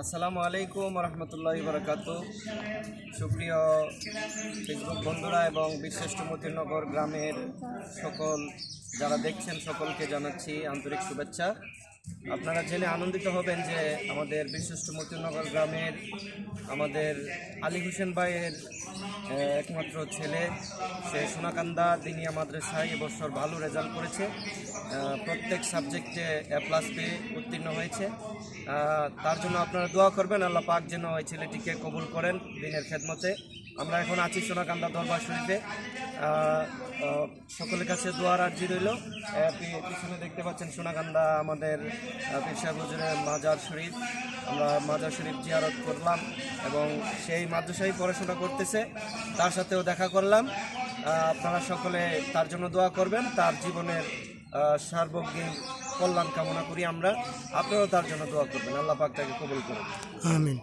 আসসালামু আলাইকুম রহমতুল্লাহ বরকাত সুপ্রিয় ফেসবুক বন্ধুরা এবং বিশিষ্ট মতিনগর গ্রামের সকল, যারা দেখছেন সকলকে জানাচ্ছি আন্তরিক শুভেচ্ছা। আপনারা জেনে আনন্দিত হবেন যে আমাদের বিশিষ্ট মতিনগর গ্রামের আমাদের আলী হোসেন ভাইয়ের একমাত্র ছেলে, সে সোনাকান্দা দিনিয়া মাদ্রাসায় এবছর ভালো রেজাল্ট করেছে। প্রত্যেক সাবজেক্টে এ প্লাস পেয়ে উত্তীর্ণ হয়েছে। তার জন্য আপনারা দোয়া করবেন, আল্লাহ পাক যেন ওই ছেলেটিকে কবুল করেন দিনের খেদমতে। আমরা এখন আছি সোনাকান্দা দরবার শরীফে। সকলের কাছে দোয়ার আর্জি রইল। পিছনে দেখতে পাচ্ছেন সোনাকান্দা আমাদের পেশা হুজুরের মাজার শরীফ। আমরা মাজার শরীফ জিয়ারত করলাম এবং সেই মাদ্রাসায় পড়াশোনা করতেছে। তার সাথেও দেখা করলাম। আপনারা সকলে তার জন্য দোয়া করবেন। তার জীবনের সার্বক্ষণিক কল্যাণ কামনা করি আমরা। আপনারাও তার জন্য দোয়া করবেন। আল্লাহ পাক তাকে কবুল করুন। আমিন।